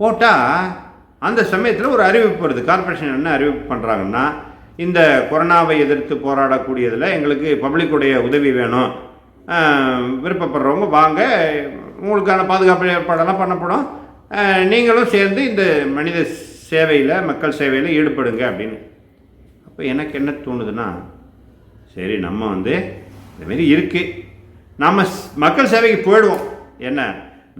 போட்டால் அந்த சமயத்தில் ஒரு அறிவிப்பு வருது. கார்ப்பரேஷன் என்ன அறிவிப்பு பண்ணுறாங்கன்னா இந்த கொரோனாவை எதிர்த்து போராடக்கூடியதில் எங்களுக்கு பப்ளிக்குடைய உதவி வேணும். விருப்பப்படுறவங்க வாங்க. உங்களுக்கான பாதுகாப்பு ஏற்பாடெல்லாம் பண்ணப்படும். நீங்களும் சேர்ந்து இந்த மனித சேவையில் மக்கள் சேவையில் ஈடுபடுங்க அப்படின்னு. அப்போ எனக்கு என்ன தோணுதுன்னா சரி நம்ம வந்து இந்தமாரி இருக்குது நம்ம மக்கள் சேவைக்கு போயிடுவோம். என்ன?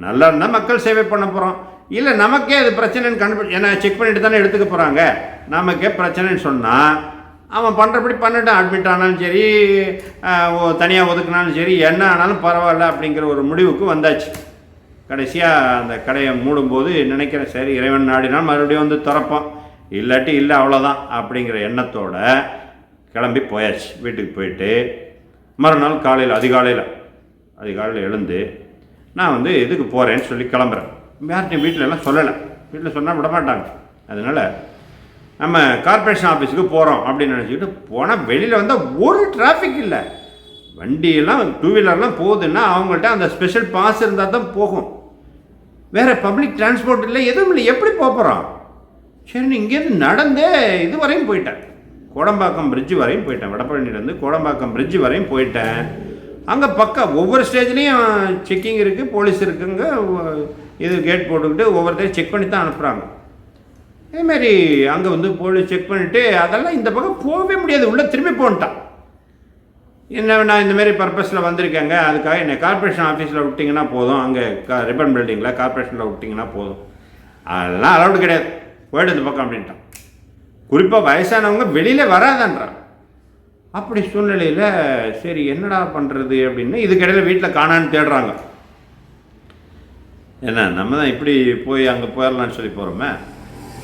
நல்லா இருந்தால் மக்கள் சேவை பண்ண போகிறோம் இல்லை நமக்கே அது பிரச்சனைன்னு கண்டுபிடி ஏன்னா செக் பண்ணிட்டு தானே எடுத்துக்க போகிறாங்க நமக்கே பிரச்சனைன்னு சொன்னால் அவன் பண்ணுறபடி பண்ணிட்டான் அட்மிட் ஆனாலும் சரி தனியாக ஒதுக்குனாலும் சரி என்ன ஆனாலும் பரவாயில்ல அப்படிங்கிற ஒரு முடிவுக்கு வந்தாச்சு. கடைசியாக அந்த கடையை மூடும்போது நினைக்கிறேன் சரி இறைவன் நாடினால் மறுபடியும் வந்து திறப்போம் இல்லாட்டி இல்லை அவ்வளோதான் அப்படிங்கிற எண்ணத்தோடு கிளம்பி போயாச்சு. வீட்டுக்கு போயிட்டு மறுநாள் காலையில் அதிகாலையில் அதிகாலையில் எழுந்து நான் வந்து இதுக்கு போகிறேன்னு சொல்லி கிளம்புறேன். யார்கிட்டையும் வீட்டிலலாம் சொல்லலை. வீட்டில் சொன்னால் விட மாட்டாங்க அதனால் நம்ம கார்ப்பரேஷன் ஆஃபீஸுக்கு போகிறோம் அப்படின்னு நினச்சிக்கிட்டு போனால் வெளியில் வந்தால் ஒரு டிராஃபிக் இல்லை. வண்டியெல்லாம் டூ வீலர்லாம் போகுதுன்னா அவங்கள்ட்ட அந்த ஸ்பெஷல் பாஸ் இருந்தால் தான் போகும். வேறு பப்ளிக் டிரான்ஸ்போர்ட் இல்லை எதுவும் இல்லை. எப்படி போகிறோம் சரி இங்கேருந்து நடந்தே இது வரையும் போயிட்டேன். கோடம்பாக்கம் பிரிட்ஜு வரையும் போயிட்டேன். வடபழனிலேருந்து கோடம்பாக்கம் பிரிட்ஜு வரையும் போயிட்டேன். அங்கே பக்கம் ஒவ்வொரு ஸ்டேஜ்லேயும் செக்கிங் இருக்குது போலீஸ் இருக்குங்க இது கேட் போட்டுக்கிட்டு ஒவ்வொருத்தரையும் செக் பண்ணி தான் அனுப்புகிறாங்க இதேமாரி அங்கே வந்து போலீஸ் செக் பண்ணிவிட்டு அதெல்லாம் இந்த பக்கம் போகவே முடியாது. உள்ளே திரும்பி போன்ட்டான். என்ன நான் இந்தமாரி பர்பஸில் வந்திருக்கேங்க. அதுக்காக என்னை கார்ப்பரேஷன் ஆஃபீஸில் விட்டிங்கன்னா போதும். அங்கே கா ரிப்பன் பில்டிங்கில் கார்ப்பரேஷனில் விட்டிங்கன்னா போதும். அதெல்லாம் அலௌடு கிடையாது. போய்ட்டு இந்த பக்கம் அப்படின்ட்டான். குறிப்பாக வயசானவங்க வெளியில் வராதன்றான். அப்படி சூழ்நிலையில் சரி என்னடா பண்ணுறது அப்படின்னு இதுக்கிடையில் வீட்டில் காணான்னு தேடுறாங்க. என்ன நம்ம தான் இப்படி போய் அங்கே போயிடலான்னு சொல்லி போகிறோமே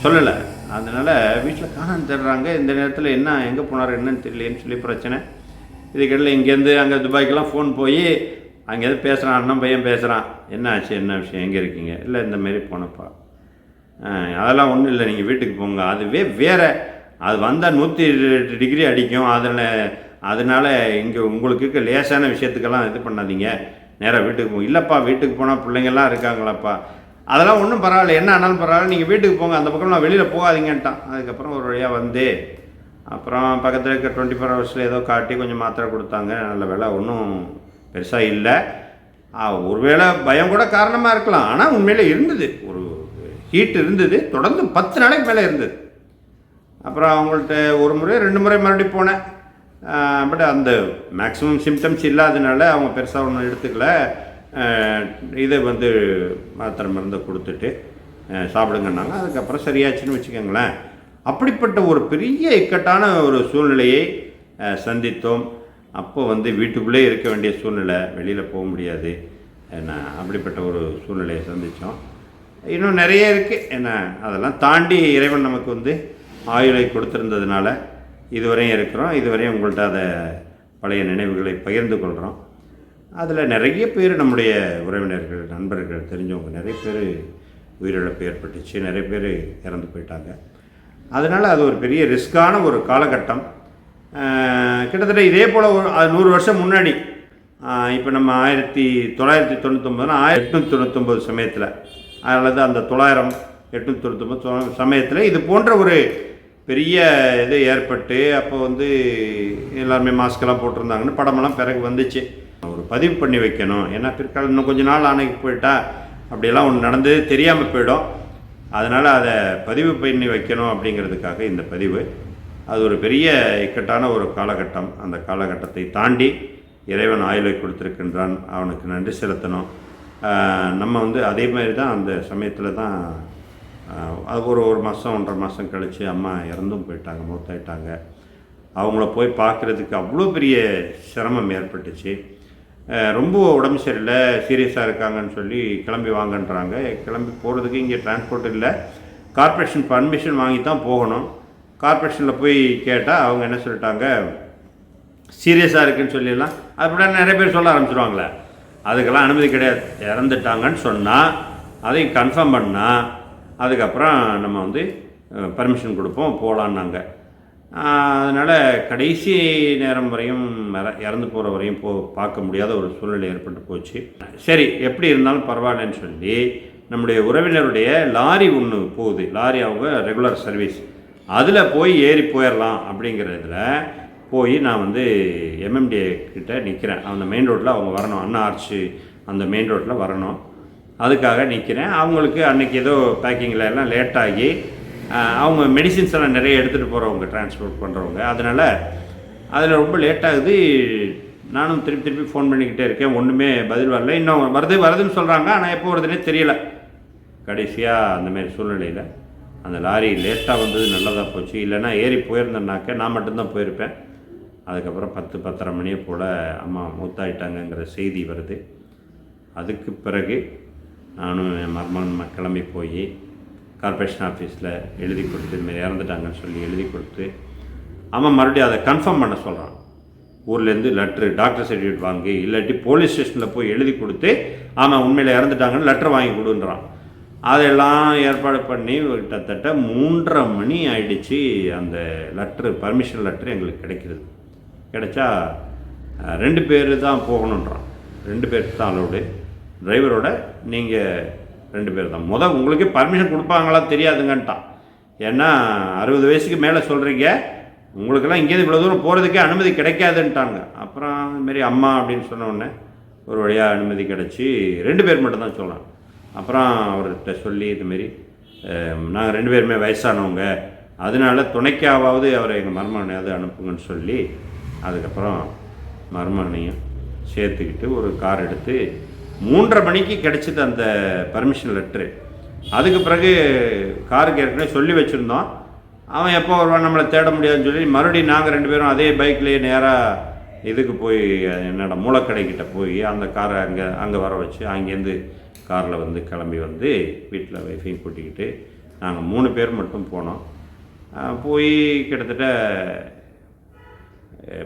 சொல்லலை. அதனால் வீட்டில் காணாமல் தேடுறாங்க. இந்த நேரத்தில் என்ன எங்கே போனார் என்னன்னு தெரியலேன்னு சொல்லி பிரச்சனை. இதுக்கிடையில் இங்கேருந்து அங்கே துபாய்க்கெல்லாம் ஃபோன் போய் அங்கேருந்து பேசுகிறான் அண்ணன் பையன் பேசுகிறான் என்ன ஆச்சு என்ன விஷயம் எங்கே இருக்கீங்க? இல்லை இந்தமாரி போனப்பா. அதெல்லாம் ஒன்றும் இல்லை நீங்கள் வீட்டுக்கு போங்க. அதுவே வேறு. அது வந்தால் நூற்றி எட்டு டிகிரி அடிக்கும். அதில் அதனால் இங்கே உங்களுக்கு லேசான விஷயத்துக்கெல்லாம் இது பண்ணாதீங்க. நேராக வீட்டுக்கு போ இல்லைப்பா வீட்டுக்கு போனால் பிள்ளைங்கள்லாம் இருக்காங்களாப்பா. அதெல்லாம் ஒன்றும் பரவாயில்ல. என்ன ஆனாலும் பரவாயில்ல. நீங்கள் வீட்டுக்கு போங்க. அந்த பக்கம் நான் வெளியில் போகாதீங்கன்ட்டான். அதுக்கப்புறம் ஒரு வழியாக வந்து அப்புறம் பக்கத்தில் இருக்க டுவெண்ட்டி ஃபோர் ஹவர்ஸில் ஏதோ காட்டி கொஞ்சம் மாத்திரை கொடுத்தாங்க. நல்ல வேலை ஒன்றும் பெருசாக இல்லை. ஆ, ஒருவேளை பயம் கூட காரணமாக இருக்கலாம். ஆனால் உண்மையிலே இருந்தது. ஒரு ஹீட் இருந்தது. தொடர்ந்து பத்து நாளைக்கு மேலே இருந்தது. அப்புறம் அவங்கள்ட்ட ஒரு முறை ரெண்டு முறை மறுபடியும் போனேன். பட் அந்த மேக்ஸிமம் சிம்டம்ஸ் இல்லாதனால அவங்க பெருசாக ஒன்றும் எடுத்துக்கல. இதை வந்து மாத்திரை மருந்தை கொடுத்துட்டு சாப்பிடுங்கன்னாங்க. அதுக்கப்புறம் சரியாச்சுன்னு வச்சுக்கோங்களேன். அப்படிப்பட்ட ஒரு பெரிய இக்கட்டான ஒரு சூழ்நிலையை சந்தித்தோம். அப்போ வந்து வீட்டுக்குள்ளே இருக்க வேண்டிய சூழ்நிலை வெளியில் போக முடியாது. என்ன அப்படிப்பட்ட ஒரு சூழ்நிலையை சந்தித்தோம். இன்னும் நிறைய இருக்குது என்ன அதெல்லாம் தாண்டி இறைவன் நமக்கு வந்து ஆயுளை கொடுத்துருந்ததுனால இதுவரையும் இருக்கிறோம். இதுவரையும் உங்கள்கிட்ட அதை பழைய நினைவுகளை பகிர்ந்து கொள்கிறோம் அதில் நிறைய பேர் நம்முடைய உறவினர்கள் நண்பர்கள் தெரிஞ்சவங்க நிறைய பேர் உயிரிழப்பு ஏற்பட்டுச்சு நிறைய பேர் இறந்து போயிட்டாங்க. அதனால் அது ஒரு பெரிய ரிஸ்க்கான ஒரு காலகட்டம். கிட்டத்தட்ட இதே போல் ஒரு அது நூறு வருஷம் முன்னாடி இப்போ நம்ம ஆயிரத்தி தொள்ளாயிரத்தி தொண்ணூத்தொம்பதுனா ஆயிரத்தி எட்நூற்றி தொண்ணூத்தொம்பது சமயத்தில் அல்லது அந்த தொள்ளாயிரம் எட்நூற்றி தொண்ணூத்தொம்பது சமயத்தில் இது போன்ற ஒரு பெரிய இது ஏற்பட்டு அப்போ வந்து எல்லாருமே மாஸ்கெல்லாம் போட்டிருந்தாங்கன்னு படமெல்லாம் பிறகு வந்துச்சு. ஒரு பதிவு பண்ணி வைக்கணும். ஏன்னா பிற்காலம் இன்னும் கொஞ்ச நாள் ஆணைக்கு போயிட்டா அப்படியெல்லாம் ஒன்று நடந்து தெரியாமல் போயிடும். அதனால் அதை பதிவு பண்ணி வைக்கணும் அப்படிங்கிறதுக்காக இந்த பதிவு. அது ஒரு பெரிய இக்கட்டான ஒரு காலகட்டம். அந்த காலகட்டத்தை தாண்டி இறைவன் ஆயுளை கொடுத்துருக்கின்றான். அவனுக்கு நன்றி செலுத்தணும். நம்ம வந்து அதே மாதிரி தான் அந்த சமயத்தில் தான் அது ஒரு ஒரு மாதம் ஒன்றரை மாதம் கழித்து அம்மா இறந்தும் போயிட்டாங்க மூத்தாயிட்டாங்க. அவங்கள போய் பார்க்குறதுக்கு அவ்வளோ பெரிய சிரமம் ஏற்பட்டுச்சு. ரொம்ப உடம்பு சரியில்லை சீரியஸாக இருக்காங்கன்னு சொல்லி கிளம்பி வாங்கன்றாங்க. கிளம்பி போகிறதுக்கு இங்கே டிரான்ஸ்போர்ட் இல்லை. கார்ப்பரேஷன் பர்மிஷன் வாங்கி தான் போகணும் கார்ப்பரேஷனில் போய் கேட்டால் அவங்க என்ன சொல்லிட்டாங்க சீரியஸாக இருக்குன்னு சொல்லிடலாம். அப்படின்னா நிறைய பேர் சொல்ல ஆரம்பிச்சிருவாங்களே. அதுக்கெல்லாம் அனுமதி கிடையாது. இறந்துட்டாங்கன்னு சொன்னால் அதையும் கன்ஃபார்ம் பண்ணால் அதுக்கப்புறம் நம்ம வந்து பர்மிஷன் கொடுப்போம் போகலான்னாங்க அதனால் கடைசி நேரம் வரையும் இறந்து போகிற வரையும் போ பார்க்க முடியாத ஒரு சூழ்நிலை ஏற்பட்டு போச்சு. சரி எப்படி இருந்தாலும் பரவாயில்லன்னு சொல்லி நம்முடைய உறவினருடைய லாரி ஒன்று போகுது. லாரி அவங்க ரெகுலர் சர்வீஸ் அதில் போய் ஏறி போயிடலாம் அப்படிங்கிறதுல போய் நான் வந்து எம்எம்டிஏ கிட்டே நிற்கிறேன் அந்த மெயின் ரோட்டில் அவங்க வரணும். அண்ணா ஆர்ச்சு அந்த மெயின் ரோட்டில் வரணும். அதுக்காக நிற்கிறேன் அவங்களுக்கு அன்றைக்கி ஏதோ பேக்கிங்கில் எல்லாம் லேட்டாகி அவங்க மெடிசின்ஸ் எல்லாம் நிறைய எடுத்துகிட்டு போகிறவங்க டிரான்ஸ்போர்ட் பண்ணுறவங்க அதனால் அதில் ரொம்ப லேட்டாகுது நானும் திருப்பி திருப்பி ஃபோன் பண்ணிக்கிட்டே இருக்கேன். ஒன்றுமே பதில் வரல. இன்னும் வருது வருதுன்னு சொல்கிறாங்க ஆனால் எப்போ வருதுன்னே தெரியல. கடைசியாக அந்தமாரி சூழ்நிலையில் அந்த லாரி லேட்டாக வந்தது நல்லதாக போச்சு. இல்லைன்னா ஏறி போயிருந்தேன்னாக்க நான் மட்டும்தான் போயிருப்பேன். அதுக்கப்புறம் பத்து பத்தரை மணியை போல் அம்மா மூத்தாயிட்டாங்கங்கிற செய்தி வருது. அதுக்கு பிறகு நானும் என் மர்மன் ம- கிளம்பி போய் கார்பரேஷன் ஆஃபீஸில் எழுதி கொடுத்து இதுமாரி இறந்துட்டாங்கன்னு சொல்லி எழுதி கொடுத்து அவன் மறுபடியும் அதை கன்ஃபார்ம் பண்ண சொல்கிறான் ஊர்லேருந்து லெட்ரு டாக்டர் சர்டிஃபிகேட் வாங்கி இல்லாட்டி போலீஸ் ஸ்டேஷனில் போய் எழுதி கொடுத்து ஆமாம் உண்மையில் இறந்துட்டாங்கன்னு லெட்டர் வாங்கி கொடுன்றான். அதெல்லாம் ஏற்பாடு பண்ணி கிட்டத்தட்ட மூன்றரை மணி ஆயிடுச்சு அந்த லெட்ரு பர்மிஷன் லெட்ரு எங்களுக்கு கிடைக்கிறது. கிடைச்சா ரெண்டு பேர் தான் போகணுன்றான். ரெண்டு பேருக்கு தான் அலோடு டிரைவரோட நீங்கள் ரெண்டு பேர் தான். முத உங்களுக்கே பர்மிஷன் கொடுப்பாங்களா தெரியாதுங்கன்ட்டான். ஏன்னா அறுபது வயசுக்கு மேலே சொல்கிறீங்க உங்களுக்கெல்லாம் இங்கேருந்து இவ்வளோ தூரம் போகிறதுக்கே அனுமதி கிடைக்காதுன்ட்டாங்க. அப்புறம் இதுமாரி அம்மா அப்படின்னு சொன்ன உடனே ஒரு வழியாக அனுமதி கிடச்சி ரெண்டு பேர் மட்டும் தான் சொல்லலாம் அப்புறம் அவர்கிட்ட சொல்லி இதுமாரி நாங்கள் ரெண்டு பேருமே வயசானவங்க. அதனால துணைக்காவது அவரை எங்கள் மருமகனையாவது அனுப்புங்கன்னு சொல்லி அதுக்கப்புறம் மருமகனையும் சேர்த்துக்கிட்டு ஒரு கார் எடுத்து மூன்றரை மணிக்கு கிடச்சிது அந்த பர்மிஷன் லெட்ரு அதுக்கு பிறகு காருக்கு ஏற்கனவே சொல்லி வச்சுருந்தோம். அவன் எப்போ வருவான் நம்மளை தேட முடியாதுன்னு சொல்லி மறுபடியும் நாங்கள் ரெண்டு பேரும் அதே பைக்லேயே நேராக இதுக்கு போய் என்னோட என்னடா மூலக்கடைக்கிட்ட போய் அந்த காரை அங்கே அங்கே வர வச்சு அங்கேருந்து காரில் வந்து கிளம்பி வந்து வீட்டில் ஒய்ஃபையும் கூட்டிக்கிட்டு நாங்கள் மூணு பேர் மட்டும் போனோம். போய் கிட்டத்தட்ட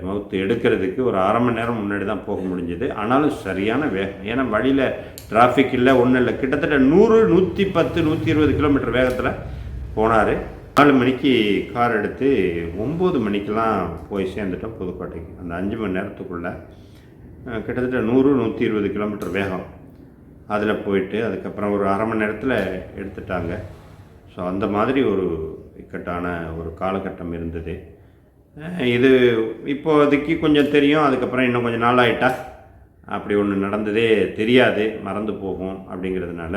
மவுத்து எடுக்கிறதுக்கு ஒரு அரை மணி நேரம் முன்னாடி தான் போக முடிஞ்சது. ஆனாலும் சரியான வேகம். ஏன்னா வழியில் டிராஃபிக் இல்லை ஒன்றும் இல்லை. கிட்டத்தட்ட நூறு நூற்றி பத்து நூற்றி இருபது கிலோமீட்டர் வேகத்தில் போனார். நாலு மணிக்கு கார் எடுத்து ஒம்பது மணிக்கெலாம் போய் சேர்ந்துட்டோம் புதுக்கோட்டைக்கு. அந்த அஞ்சு மணி நேரத்துக்குள்ளே கிட்டத்தட்ட நூறு நூற்றி இருபது கிலோமீட்டர் வேகம் அதில் போயிட்டு அதுக்கப்புறம் ஒரு அரை மணி நேரத்தில் எடுத்துட்டாங்க. ஸோ அந்த மாதிரி ஒரு இக்கட்டான ஒரு காலகட்டம் இருந்தது. இது இப்போதைக்கு கொஞ்சம் தெரியும் அதுக்கப்புறம் இன்னும் கொஞ்சம் நாள் ஆகிட்டா அப்படி ஒன்று நடந்ததே தெரியாது மறந்து போகும் அப்படிங்கிறதுனால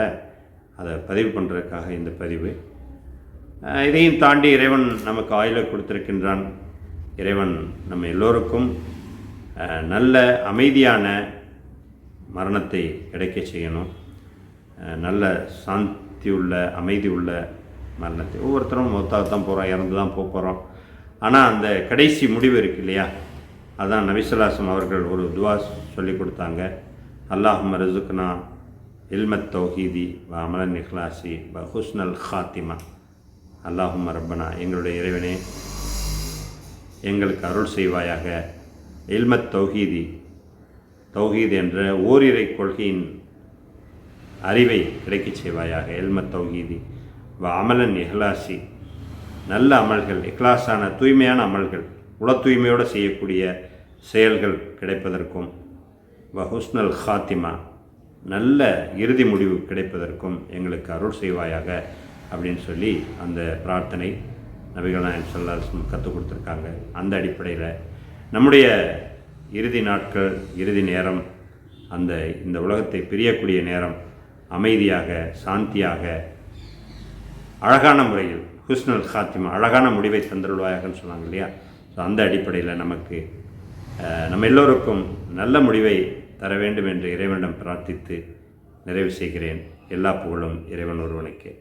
அதை பதிவு பண்ணுறதுக்காக இந்த பதிவு. இதையும் தாண்டி இறைவன் நமக்கு ஆயுளை கொடுத்துருக்கின்றான். இறைவன் நம்ம எல்லோருக்கும் நல்ல அமைதியான மரணத்தை கிடைக்க செய்யணும். நல்ல சாந்தி உள்ள அமைதி உள்ள மரணத்தை. ஒவ்வொருத்தரும் மொத்தாக தான் போகிறோம் இறந்து தான் போக போகிறோம் ஆனால் அந்த கடைசி முடிவு இருக்கு இல்லையா? அதான் நபிசுல்லாசம் அவர்கள் ஒரு துவா சொல்லி கொடுத்தாங்க. அல்லாஹும் ரசுக்னா இல்மத் தௌஹீதி வ அமலன் இஹ்லாசி வ ஹுஸ்னல் ஹாத்திமா. அல்லாஹும் ரப்பனா எங்களுடைய இறைவனே எங்களுக்கு அருள் செய்வாயாக. இல்மத் தௌஹீதி தௌஹீத் என்ற ஓரிரை கொள்கையின் அறிவை கிடைக்கச் செய்வாயாக. எல்மத் தௌஹீதி வ அமலன் இஹ்லாசி நல்ல அமல்கள் இக்லாஸான தூய்மையான அமல்கள் உள தூய்மையோடு செய்யக்கூடிய செயல்கள் கிடைப்பதற்கும் வ ஹுஸ்னல் ஹாத்திமா நல்ல இறுதி முடிவு கிடைப்பதற்கும் எங்களுக்கு அருள் செய்வாயாக அப்படின்னு சொல்லி அந்த பிரார்த்தனை நபிகள் நாயன் சொல்லாசம் கற்றுக் கொடுத்துருக்காங்க. அந்த அடிப்படையில் நம்முடைய இறுதி நாட்கள் இறுதி நேரம் அந்த இந்த உலகத்தை பிரியக்கூடிய நேரம் அமைதியாக சாந்தியாக அழகான முறையில் ஹுஸ்னல் ஹாத்திமா அழகான முடிவை தந்துருவாயாகன்னு சொன்னாங்க இல்லையா? ஸோ அந்த அடிப்படையில் நமக்கு நம்ம எல்லோருக்கும் நல்ல முடிவை தர வேண்டும் என்று இறைவனிடம் பிரார்த்தித்து நிறைவு செய்கிறேன். எல்லா புகழும் இறைவன் ஒருவனுக்கே.